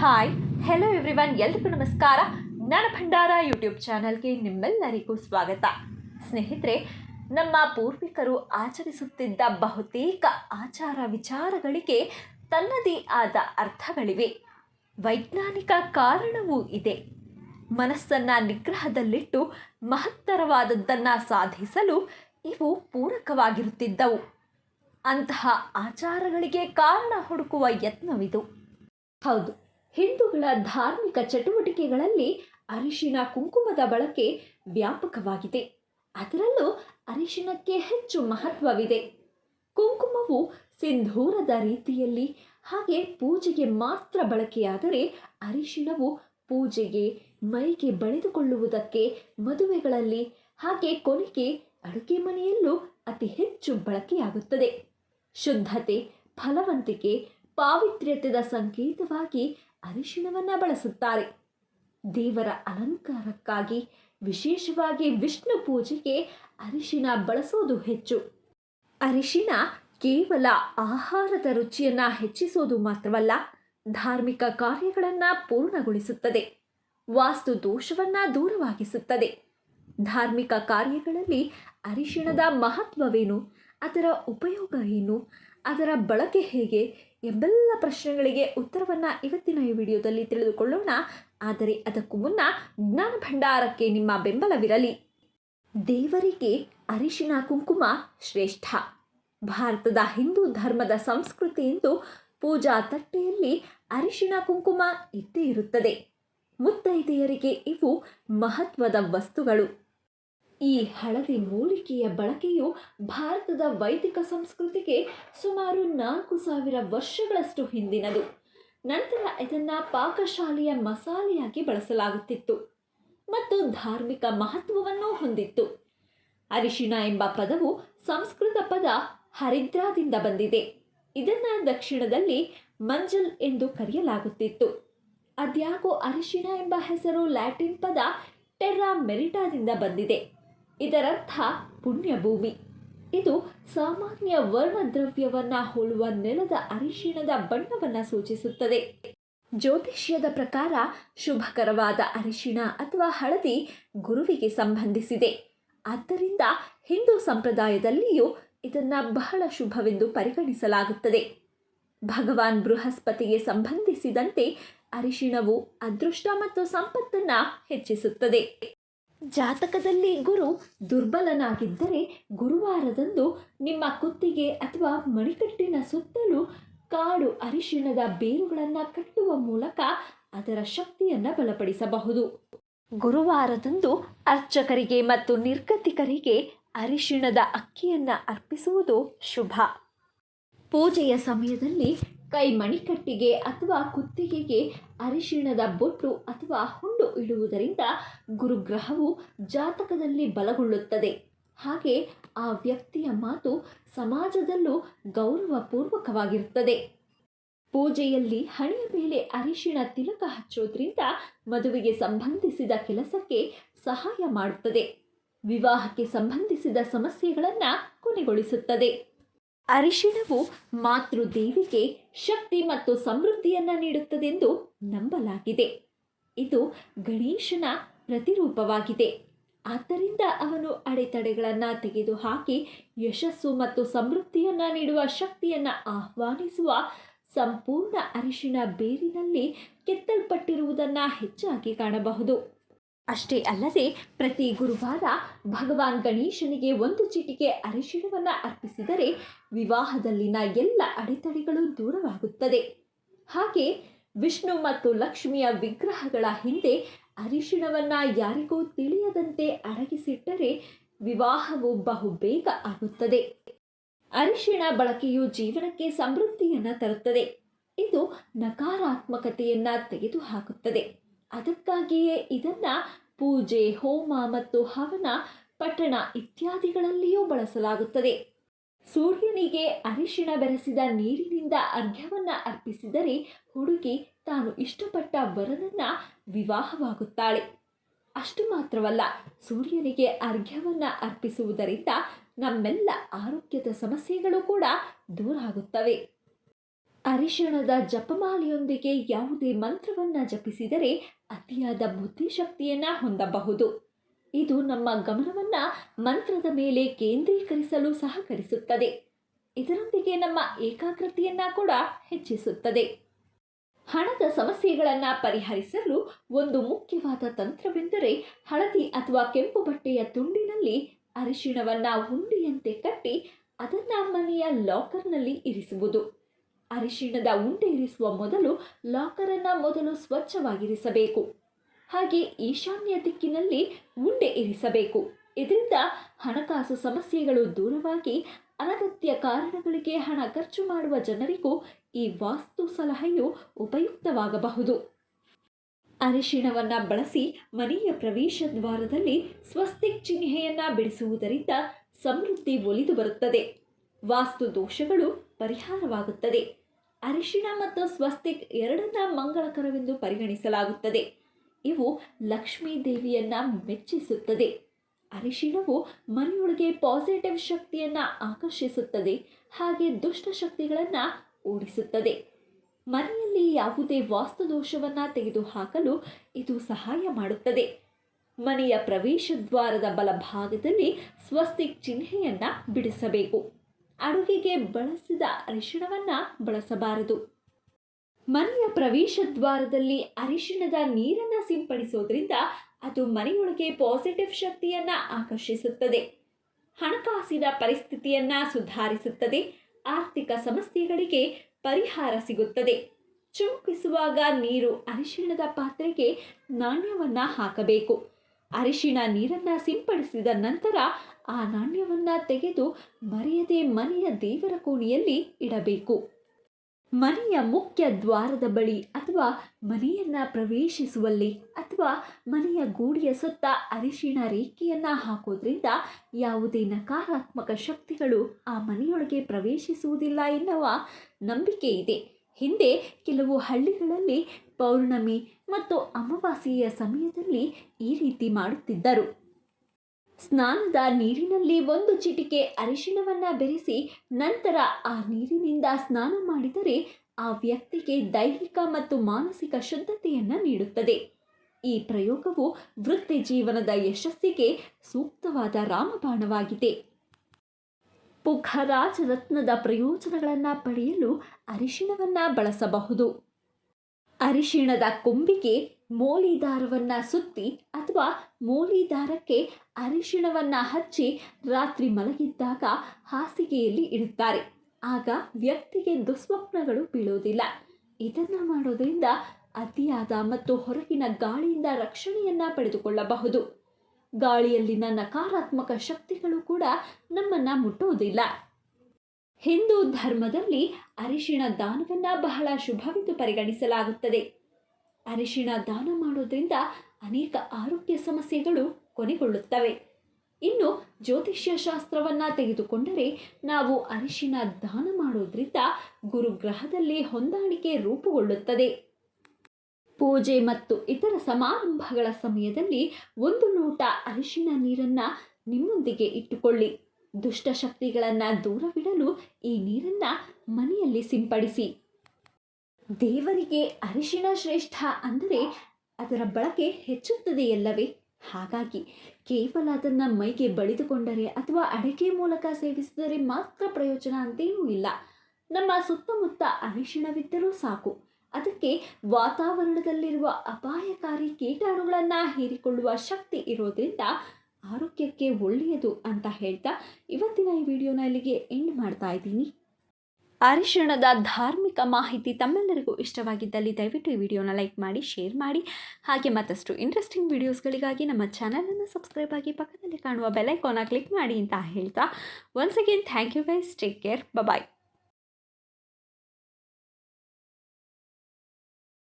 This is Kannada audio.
ಹಾಯ್ ಹೆಲೋ ಎವ್ರಿವನ್ ಎಲ್ರಿಗೂ ನಮಸ್ಕಾರ. ಜ್ಞಾನ ಭಂಡಾರ ಯೂಟ್ಯೂಬ್ ಚಾನಲ್ಗೆ ನಿಮ್ಮೆಲ್ಲರಿಗೂ ಸ್ವಾಗತ. ಸ್ನೇಹಿತರೆ, ನಮ್ಮ ಪೂರ್ವಿಕರು ಆಚರಿಸುತ್ತಿದ್ದ ಬಹುತೇಕ ಆಚಾರ ವಿಚಾರಗಳಿಗೆ ತನ್ನದೇ ಆದ ಅರ್ಥಗಳಿವೆ. ವೈಜ್ಞಾನಿಕ ಕಾರಣವೂ ಇದೆ. ಮನಸ್ಸನ್ನು ನಿಗ್ರಹದಲ್ಲಿಟ್ಟು ಮಹತ್ತರವಾದದ್ದನ್ನು ಸಾಧಿಸಲು ಇವು ಪೂರಕವಾಗಿರುತ್ತಿದ್ದವು. ಅಂತಹ ಆಚಾರಗಳಿಗೆ ಕಾರಣ ಹುಡುಕುವ ಯತ್ನವಿದು. ಹೌದು ಹಿಂದೂಗಳ ಧಾರ್ಮಿಕ ಚಟುವಟಿಕೆಗಳಲ್ಲಿ ಅರಿಶಿನ ಕುಂಕುಮದ ಬಳಕೆ ವ್ಯಾಪಕವಾಗಿದೆ. ಅದರಲ್ಲೂ ಅರಿಶಿಣಕ್ಕೆ ಹೆಚ್ಚು ಮಹತ್ವವಿದೆ. ಕುಂಕುಮವು ಸಿಂಧೂರದ ರೀತಿಯಲ್ಲಿ ಹಾಗೆ ಪೂಜೆಗೆ ಮಾತ್ರ ಬಳಕೆಯಾದರೆ ಅರಿಶಿನವು ಪೂಜೆಗೆ, ಮೈಗೆ ಬಳಿದುಕೊಳ್ಳುವುದಕ್ಕೆ, ಮದುವೆಗಳಲ್ಲಿ ಹಾಗೆ ಕೊನೆಗೆ ಅಡುಗೆ ಮನೆಯಲ್ಲೂ ಅತಿ ಹೆಚ್ಚು ಬಳಕೆಯಾಗುತ್ತದೆ. ಶುದ್ಧತೆ, ಫಲವಂತಿಕೆ ಪಾವಿತ್ರ್ಯತೆಯ ಸಂಕೇತವಾಗಿ ಅರಿಶಿಣವನ್ನು ಬಳಸುತ್ತಾರೆ. ದೇವರ ಅಲಂಕಾರಕ್ಕಾಗಿ, ವಿಶೇಷವಾಗಿ ವಿಷ್ಣು ಪೂಜೆಗೆ ಅರಿಶಿಣ ಬಳಸೋದು ಹೆಚ್ಚು. ಅರಿಶಿಣ ಕೇವಲ ಆಹಾರದ ರುಚಿಯನ್ನು ಹೆಚ್ಚಿಸೋದು ಮಾತ್ರವಲ್ಲ, ಧಾರ್ಮಿಕ ಕಾರ್ಯಗಳನ್ನು ಪೂರ್ಣಗೊಳಿಸುತ್ತದೆ. ವಾಸ್ತು ದೋಷವನ್ನು ದೂರವಾಗಿಸುತ್ತದೆ. ಧಾರ್ಮಿಕ ಕಾರ್ಯಗಳಲ್ಲಿ ಅರಿಶಿಣದ ಮಹತ್ವವೇನು, ಅದರ ಉಪಯೋಗ ಏನು ಅದರ ಬಳಕೆ ಹೇಗೆ ಎಂಬೆಲ್ಲ ಪ್ರಶ್ನೆಗಳಿಗೆ ಉತ್ತರವನ್ನು ಇವತ್ತಿನ ಈ ವಿಡಿಯೋದಲ್ಲಿ ತಿಳಿದುಕೊಳ್ಳೋಣ. ಆದರೆ ಅದಕ್ಕೂ ಮುನ್ನ ಜ್ಞಾನ ಭಂಡಾರಕ್ಕೆ ನಿಮ್ಮ ಬೆಂಬಲವಿರಲಿ. ದೇವರಿಗೆ ಅರಿಶಿನ ಕುಂಕುಮ ಶ್ರೇಷ್ಠ. ಭಾರತದ ಹಿಂದೂ ಧರ್ಮದ ಸಂಸ್ಕೃತಿ ಎಂದು ಪೂಜಾ ತಟ್ಟೆಯಲ್ಲಿ ಅರಿಶಿನ ಕುಂಕುಮ ಇದ್ದೇ ಇರುತ್ತದೆ. ಮುತ್ತೈದೆಯರಿಗೆ ಇವು ಮಹತ್ವದ ವಸ್ತುಗಳು. ಈ ಹಳದಿ ಮೂಲಿಕೆಯ ಬಳಕೆಯು ಭಾರತದ ವೈದಿಕ ಸಂಸ್ಕೃತಿಗೆ ಸುಮಾರು ನಾಲ್ಕು ಸಾವಿರ ವರ್ಷಗಳಷ್ಟು ಹಿಂದಿನದು. ನಂತರ ಇದನ್ನು ಪಾಕಶಾಲೆಯ ಮಸಾಲೆಯಾಗಿ ಬಳಸಲಾಗುತ್ತಿತ್ತು ಮತ್ತು ಧಾರ್ಮಿಕ ಮಹತ್ವವನ್ನು ಹೊಂದಿತ್ತು. ಅರಿಶಿಣ ಎಂಬ ಪದವು ಸಂಸ್ಕೃತ ಪದ ಹರಿದ್ರಾದಿಂದ ಬಂದಿದೆ. ಇದನ್ನು ದಕ್ಷಿಣದಲ್ಲಿ ಮಂಜಲ್ ಎಂದು ಕರೆಯಲಾಗುತ್ತಿತ್ತು. ಅದ್ಯಾಕೋ ಅರಿಶಿಣ ಎಂಬ ಹೆಸರು ಲ್ಯಾಟಿನ್ ಪದ ಟೆರ್ರಾ ಮೆರಿಟಾದಿಂದ ಬಂದಿದೆ. ಇದರರ್ಥ ಪುಣ್ಯಭೂಮಿ. ಇದು ಸಾಮಾನ್ಯ ವರ್ಣದ್ರವ್ಯವನ್ನು ಹೋಲುವ ನೆಲದ ಅರಿಶಿಣದ ಬಣ್ಣವನ್ನು ಸೂಚಿಸುತ್ತದೆ. ಜ್ಯೋತಿಷ್ಯದ ಪ್ರಕಾರ ಶುಭಕರವಾದ ಅರಿಶಿಣ ಅಥವಾ ಹಳದಿ ಗುರುವಿಗೆ ಸಂಬಂಧಿಸಿದೆ. ಆದ್ದರಿಂದ ಹಿಂದೂ ಸಂಪ್ರದಾಯದಲ್ಲಿಯೂ ಇದನ್ನು ಬಹಳ ಶುಭವೆಂದು ಪರಿಗಣಿಸಲಾಗುತ್ತದೆ. ಭಗವಾನ್ ಬೃಹಸ್ಪತಿಗೆ ಸಂಬಂಧಿಸಿದಂತೆ ಅರಿಶಿಣವು ಅದೃಷ್ಟ ಮತ್ತು ಸಂಪತ್ತನ್ನು ಹೆಚ್ಚಿಸುತ್ತದೆ. ಜಾತಕದಲ್ಲಿ ಗುರು ದುರ್ಬಲನಾಗಿದ್ದರೆ ಗುರುವಾರದಂದು ನಿಮ್ಮ ಕುತ್ತಿಗೆ ಅಥವಾ ಮಣಿಕಟ್ಟಿನ ಸುತ್ತಲೂ ಕಾಡು ಅರಿಶಿಣದ ಬೇರುಗಳನ್ನು ಕಟ್ಟುವ ಮೂಲಕ ಅದರ ಶಕ್ತಿಯನ್ನು ಬಲಪಡಿಸಬಹುದು. ಗುರುವಾರದಂದು ಅರ್ಚಕರಿಗೆ ಮತ್ತು ನಿರ್ಗತಿಕರಿಗೆ ಅರಿಶಿಣದ ಅಕ್ಕಿಯನ್ನು ಅರ್ಪಿಸುವುದು ಶುಭ. ಪೂಜೆಯ ಸಮಯದಲ್ಲಿ ಕೈ ಮಣಿಕಟ್ಟಿಗೆ ಅಥವಾ ಕುತ್ತಿಗೆಗೆ ಅರಿಶಿಣದ ಬೊಟ್ಟು ಅಥವಾ ಹುಂಡು ಇಡುವುದರಿಂದ ಗುರುಗ್ರಹವು ಜಾತಕದಲ್ಲಿ ಬಲಗೊಳ್ಳುತ್ತದೆ. ಹಾಗೆ ಆ ವ್ಯಕ್ತಿಯ ಮಾತು ಸಮಾಜದಲ್ಲೂ ಗೌರವಪೂರ್ವಕವಾಗಿರುತ್ತದೆ. ಪೂಜೆಯಲ್ಲಿ ಹಣೆಯ ಮೇಲೆ ಅರಿಶಿಣ ತಿಲಕ ಹಚ್ಚೋದ್ರಿಂದ ಮದುವೆಗೆ ಸಂಬಂಧಿಸಿದ ಕೆಲಸಕ್ಕೆ ಸಹಾಯ ಮಾಡುತ್ತದೆ. ವಿವಾಹಕ್ಕೆ ಸಂಬಂಧಿಸಿದ ಸಮಸ್ಯೆಗಳನ್ನು ಕೊನೆಗೊಳಿಸುತ್ತದೆ. ಅರಿಶಿಣವು ಮಾತೃದೇವಿಗೆ ಶಕ್ತಿ ಮತ್ತು ಸಮೃದ್ಧಿಯನ್ನು ನೀಡುತ್ತದೆಂದು ನಂಬಲಾಗಿದೆ. ಇದು ಗಣೇಶನ ಪ್ರತಿರೂಪವಾಗಿದೆ. ಆದ್ದರಿಂದ ಅವನು ಅಡೆತಡೆಗಳನ್ನು ತೆಗೆದುಹಾಕಿ ಯಶಸ್ಸು ಮತ್ತು ಸಮೃದ್ಧಿಯನ್ನು ನೀಡುವ ಶಕ್ತಿಯನ್ನು ಆಹ್ವಾನಿಸುವ ಸಂಪೂರ್ಣ ಅರಿಶಿಣ ಬೇರಿನಲ್ಲಿ ಕೆತ್ತಲ್ಪಟ್ಟಿರುವುದನ್ನು ಹೆಚ್ಚಾಗಿ ಕಾಣಬಹುದು. ಅಷ್ಟೇ ಅಲ್ಲದೆ ಪ್ರತಿ ಗುರುವಾರ ಭಗವಾನ್ ಗಣೇಶನಿಗೆ ಒಂದು ಚಿಟಿಕೆ ಅರಿಶಿಣವನ್ನು ಅರ್ಪಿಸಿದರೆ ವಿವಾಹದಲ್ಲಿನ ಎಲ್ಲ ಅಡೆತಡೆಗಳು ದೂರವಾಗುತ್ತದೆ. ಹಾಗೆ ವಿಷ್ಣು ಮತ್ತು ಲಕ್ಷ್ಮಿಯ ವಿಗ್ರಹಗಳ ಹಿಂದೆ ಅರಿಶಿಣವನ್ನು ಯಾರಿಗೂ ತಿಳಿಯದಂತೆ ಅಡಗಿಸಿಟ್ಟರೆ ವಿವಾಹವು ಬಹು ಬೇಗ ಆಗುತ್ತದೆ. ಅರಿಶಿಣ ಬಳಕೆಯು ಜೀವನಕ್ಕೆ ಸಮೃದ್ಧಿಯನ್ನು ತರುತ್ತದೆ. ಇದು ನಕಾರಾತ್ಮಕತೆಯನ್ನು ತೆಗೆದುಹಾಕುತ್ತದೆ. ಅದಕ್ಕಾಗಿಯೇ ಇದನ್ನು ಪೂಜೆ, ಹೋಮ ಮತ್ತು ಹವನ ಪಟ್ಟಣ ಇತ್ಯಾದಿಗಳಲ್ಲಿಯೂ ಬಳಸಲಾಗುತ್ತದೆ. ಸೂರ್ಯನಿಗೆ ಅರಿಶಿಣ ಬೆರೆಸಿದ ನೀರಿನಿಂದ ಅರ್ಘ್ಯವನ್ನು ಅರ್ಪಿಸಿದರೆ ಹುಡುಗಿ ತಾನು ಇಷ್ಟಪಟ್ಟ ವರನನ್ನು ವಿವಾಹವಾಗುತ್ತಾಳೆ. ಅಷ್ಟು ಮಾತ್ರವಲ್ಲ, ಸೂರ್ಯನಿಗೆ ಅರ್ಘ್ಯವನ್ನು ಅರ್ಪಿಸುವುದರಿಂದ ನಮ್ಮೆಲ್ಲ ಆರೋಗ್ಯದ ಸಮಸ್ಯೆಗಳು ಕೂಡ ದೂರ ಆಗುತ್ತವೆ. ಅರಿಶಿಣದ ಜಪಮಾಲೆಯೊಂದಿಗೆ ಯಾವುದೇ ಮಂತ್ರವನ್ನು ಜಪಿಸಿದರೆ ಅತಿಯಾದ ಬುದ್ಧಿಶಕ್ತಿಯನ್ನು ಹೊಂದಬಹುದು. ಇದು ನಮ್ಮ ಗಮನವನ್ನು ಮಂತ್ರದ ಮೇಲೆ ಕೇಂದ್ರೀಕರಿಸಲು ಸಹಕರಿಸುತ್ತದೆ. ಇದರೊಂದಿಗೆ ನಮ್ಮ ಏಕಾಗ್ರತೆಯನ್ನು ಕೂಡ ಹೆಚ್ಚಿಸುತ್ತದೆ. ಹಣದ ಸಮಸ್ಯೆಗಳನ್ನು ಪರಿಹರಿಸಲು ಒಂದು ಮುಖ್ಯವಾದ ತಂತ್ರವೆಂದರೆ ಹಳದಿ ಅಥವಾ ಕೆಂಪು ಬಟ್ಟೆಯ ತುಂಡಿನಲ್ಲಿ ಅರಿಶಿಣವನ್ನು ಉಂಡೆಯಂತೆ ಕಟ್ಟಿ ಅದನ್ನು ಮನೆಯ ಲಾಕರ್ನಲ್ಲಿ ಇರಿಸುವುದು. ಅರಿಶಿಣದ ಉಂಡೆ ಇರಿಸುವ ಮೊದಲು ಲಾಕರನ್ನು ಮೊದಲು ಸ್ವಚ್ಛವಾಗಿರಿಸಬೇಕು. ಹಾಗೆ ಈಶಾನ್ಯ ದಿಕ್ಕಿನಲ್ಲಿ ಉಂಡೆ ಇರಿಸಬೇಕು. ಇದರಿಂದ ಹಣಕಾಸು ಸಮಸ್ಯೆಗಳು ದೂರವಾಗಿ ಅನಗತ್ಯ ಕಾರಣಗಳಿಗೆ ಹಣ ಖರ್ಚು ಮಾಡುವ ಜನರಿಗೂ ಈ ವಾಸ್ತು ಸಲಹೆಯು ಉಪಯುಕ್ತವಾಗಬಹುದು. ಅರಿಶಿಣವನ್ನು ಬಳಸಿ ಮನೆಯ ಪ್ರವೇಶ ದ್ವಾರದಲ್ಲಿ ಸ್ವಸ್ತಿಕ್ ಚಿಹ್ನೆಯನ್ನು ಬಿಡಿಸುವುದರಿಂದ ಸಮೃದ್ಧಿ ಒಲಿದು ಬರುತ್ತದೆ. ವಾಸ್ತು ದೋಷಗಳು ಪರಿಹಾರವಾಗುತ್ತದೆ. ಅರಿಶಿಣ ಮತ್ತು ಸ್ವಸ್ತಿಕ್ ಎರಡನ್ನ ಮಂಗಳಕರವೆಂದು ಪರಿಗಣಿಸಲಾಗುತ್ತದೆ. ಇವು ಲಕ್ಷ್ಮೀ ದೇವಿಯನ್ನ ಮೆಚ್ಚಿಸುತ್ತದೆ. ಅರಿಶಿಣವು ಮನೆಯೊಳಗೆ ಪಾಸಿಟಿವ್ ಶಕ್ತಿಯನ್ನು ಆಕರ್ಷಿಸುತ್ತದೆ. ಹಾಗೆ ದುಷ್ಟ ಶಕ್ತಿಗಳನ್ನು ಓಡಿಸುತ್ತದೆ. ಮನೆಯಲ್ಲಿ ಯಾವುದೇ ವಾಸ್ತುದೋಷವನ್ನು ತೆಗೆದುಹಾಕಲು ಇದು ಸಹಾಯ ಮಾಡುತ್ತದೆ. ಮನೆಯ ಪ್ರವೇಶ ದ್ವಾರದ ಬಲಭಾಗದಲ್ಲಿ ಸ್ವಸ್ತಿಕ್ ಚಿಹ್ನೆಯನ್ನು ಬಿಡಿಸಬೇಕು. ಅಡುಗೆಗೆ ಬಳಸಿದ ಅರಿಶಿಣವನ್ನು ಬಳಸಬಾರದು. ಮನೆಯ ಪ್ರವೇಶ ದ್ವಾರದಲ್ಲಿ ಅರಿಶಿಣದ ನೀರನ್ನು ಸಿಂಪಡಿಸೋದ್ರಿಂದ ಅದು ಮನೆಯೊಳಗೆ ಪಾಸಿಟಿವ್ ಶಕ್ತಿಯನ್ನು ಆಕರ್ಷಿಸುತ್ತದೆ. ಹಣಕಾಸಿನ ಪರಿಸ್ಥಿತಿಯನ್ನು ಸುಧಾರಿಸುತ್ತದೆ. ಆರ್ಥಿಕ ಸಮಸ್ಯೆಗಳಿಗೆ ಪರಿಹಾರ ಸಿಗುತ್ತದೆ. ಚುಮುಕಿಸುವಾಗ ನೀರು ಅರಿಶಿಣದ ಪಾತ್ರೆಗೆ ನಾಣ್ಯವನ್ನು ಹಾಕಬೇಕು. ಅರಿಶಿಣ ನೀರನ್ನು ಸಿಂಪಡಿಸಿದ ನಂತರ ಆ ನಾಣ್ಯವನ್ನು ತೆಗೆದು ಮರೆಯದೆ ಮನೆಯ ದೇವರ ಕೋಣೆಯಲ್ಲಿ ಇಡಬೇಕು. ಮನೆಯ ಮುಖ್ಯ ದ್ವಾರದ ಬಳಿ ಅಥವಾ ಮನೆಯನ್ನು ಪ್ರವೇಶಿಸುವಲ್ಲಿ ಅಥವಾ ಮನೆಯ ಗೋಡೆಯ ಸುತ್ತ ಅರಿಶಿಣ ರೇಖೆಯನ್ನು ಹಾಕೋದ್ರಿಂದ ಯಾವುದೇ ನಕಾರಾತ್ಮಕ ಶಕ್ತಿಗಳು ಆ ಮನೆಯೊಳಗೆ ಪ್ರವೇಶಿಸುವುದಿಲ್ಲ ಎನ್ನುವ ನಂಬಿಕೆ ಇದೆ. ಹಿಂದೆ ಕೆಲವು ಹಳ್ಳಿಗಳಲ್ಲಿ ಪೌರ್ಣಮಿ ಮತ್ತು ಅಮಾವಾಸ್ಯೆಯ ಸಮಯದಲ್ಲಿ ಈ ರೀತಿ ಮಾಡುತ್ತಿದ್ದರು. ಸ್ನಾನದ ನೀರಿನಲ್ಲಿ ಒಂದು ಚಿಟಿಕೆ ಅರಿಶಿಣವನ್ನು ಬೆರೆಸಿ ನಂತರ ಆ ನೀರಿನಿಂದ ಸ್ನಾನ ಮಾಡಿದರೆ ಆ ವ್ಯಕ್ತಿಗೆ ದೈಹಿಕ ಮತ್ತು ಮಾನಸಿಕ ಶುದ್ಧತೆಯನ್ನು ನೀಡುತ್ತದೆ. ಈ ಪ್ರಯೋಗವು ವೃತ್ತಿ ಜೀವನದ ಯಶಸ್ಸಿಗೆ ಸೂಕ್ತವಾದ ರಾಮಬಾಣವಾಗಿದೆ. ಪುಖರಾಜ ರತ್ನದ ಪ್ರಯೋಜನಗಳನ್ನು ಪಡೆಯಲು ಅರಿಶಿಣವನ್ನು ಬಳಸಬಹುದು. ಅರಿಶಿಣದ ಕೊಂಬಿಗೆ ಮೋಲಿ ದಾರವನ್ನು ಸುತ್ತಿ ಅಥವಾ ಮೋಲಿ ದಾರಕ್ಕೆ ಅರಿಶಿಣವನ್ನು ಹಚ್ಚಿ ರಾತ್ರಿ ಮಲಗಿದ್ದಾಗ ಹಾಸಿಗೆಯಲ್ಲಿ ಇಡುತ್ತಾರೆ. ಆಗ ವ್ಯಕ್ತಿಗೆ ದುಸ್ವಪ್ನಗಳು ಬೀಳೋದಿಲ್ಲ. ಇದನ್ನು ಮಾಡೋದರಿಂದ ಅತಿಯಾದ ಮತ್ತು ಹೊರಗಿನ ಗಾಳಿಯಿಂದ ರಕ್ಷಣೆಯನ್ನು ಪಡೆದುಕೊಳ್ಳಬಹುದು. ಗಾಳಿಯಲ್ಲಿನ ನಕಾರಾತ್ಮಕ ಶಕ್ತಿಗಳು ಕೂಡ ನಮ್ಮನ್ನು ಮುಟ್ಟುವುದಿಲ್ಲ. ಹಿಂದೂ ಧರ್ಮದಲ್ಲಿ ಅರಿಶಿಣ ದಾನವನ್ನು ಬಹಳ ಶುಭವೆಂದು ಪರಿಗಣಿಸಲಾಗುತ್ತದೆ. ಅರಿಶಿಣ ದಾನ ಮಾಡೋದ್ರಿಂದ ಅನೇಕ ಆರೋಗ್ಯ ಸಮಸ್ಯೆಗಳು ಕೊನೆಗೊಳ್ಳುತ್ತವೆ. ಇನ್ನು ಜ್ಯೋತಿಷ್ಯ ಶಾಸ್ತ್ರವನ್ನು ತೆಗೆದುಕೊಂಡರೆ ನಾವು ಅರಿಶಿನ ದಾನ ಮಾಡೋದ್ರಿಂದ ಗುರುಗ್ರಹದಲ್ಲಿ ಹೊಂದಾಣಿಕೆ ರೂಪುಗೊಳ್ಳುತ್ತದೆ. ಪೂಜೆ ಮತ್ತು ಇತರ ಸಮಾರಂಭಗಳ ಸಮಯದಲ್ಲಿ ಒಂದು ಲೋಟ ಅರಿಶಿನ ನೀರನ್ನು ನಿಮ್ಮೊಂದಿಗೆ ಇಟ್ಟುಕೊಳ್ಳಿ. ದುಷ್ಟಶಕ್ತಿಗಳನ್ನು ದೂರವಿಡಲು ಈ ನೀರನ್ನು ಮನೆಯಲ್ಲಿ ಸಿಂಪಡಿಸಿ. ದೇವರಿಗೆ ಅರಿಶಿನ ಶ್ರೇಷ್ಠ ಅಂದರೆ ಅದರ ಬಳಕೆ ಹೆಚ್ಚುತ್ತದೆಯಲ್ಲವೇ? ಹಾಗಾಗಿ ಕೇವಲ ಅದನ್ನು ಮೈಗೆ ಬಳಿದುಕೊಂಡರೆ ಅಥವಾ ಅಡಿಕೆ ಮೂಲಕ ಸೇವಿಸಿದರೆ ಮಾತ್ರ ಪ್ರಯೋಜನ ಅಂತೇನೂ ಇಲ್ಲ. ನಮ್ಮ ಸುತ್ತಮುತ್ತ ಅರಿಶಿಣವಿದ್ದರೂ ಸಾಕು. ಅದಕ್ಕೆ ವಾತಾವರಣದಲ್ಲಿರುವ ಅಪಾಯಕಾರಿ ಕೀಟಾಣುಗಳನ್ನು ಹೀರಿಕೊಳ್ಳುವ ಶಕ್ತಿ ಇರೋದ್ರಿಂದ ಆರೋಗ್ಯಕ್ಕೆ ಒಳ್ಳೆಯದು ಅಂತ ಹೇಳ್ತಾ ಇವತ್ತಿನ ಈ ವಿಡಿಯೋನ ಇಲ್ಲಿಗೆ ಎಂಡ್ ಮಾಡ್ತಾ ಇದ್ದೀನಿ. ಅರಿಶಿಣದ ಧಾರ್ಮಿಕ ಮಾಹಿತಿ ತಮ್ಮೆಲ್ಲರಿಗೂ ಇಷ್ಟವಾಗಿದ್ದಲ್ಲಿ ದಯವಿಟ್ಟು ಈ ವಿಡಿಯೋನ ಲೈಕ್ ಮಾಡಿ, ಶೇರ್ ಮಾಡಿ. ಹಾಗೆ ಮತ್ತಷ್ಟು ಇಂಟ್ರೆಸ್ಟಿಂಗ್ ವಿಡಿಯೋಸ್ಗಳಿಗಾಗಿ ನಮ್ಮ ಚಾನಲನ್ನು ಸಬ್ಸ್ಕ್ರೈಬ್ ಆಗಿ ಪಕ್ಕದಲ್ಲಿ ಕಾಣುವ ಬೆಲೈಕೋನ ಕ್ಲಿಕ್ ಮಾಡಿ ಅಂತ ಹೇಳ್ತಾ. Once again thank you guys take care bye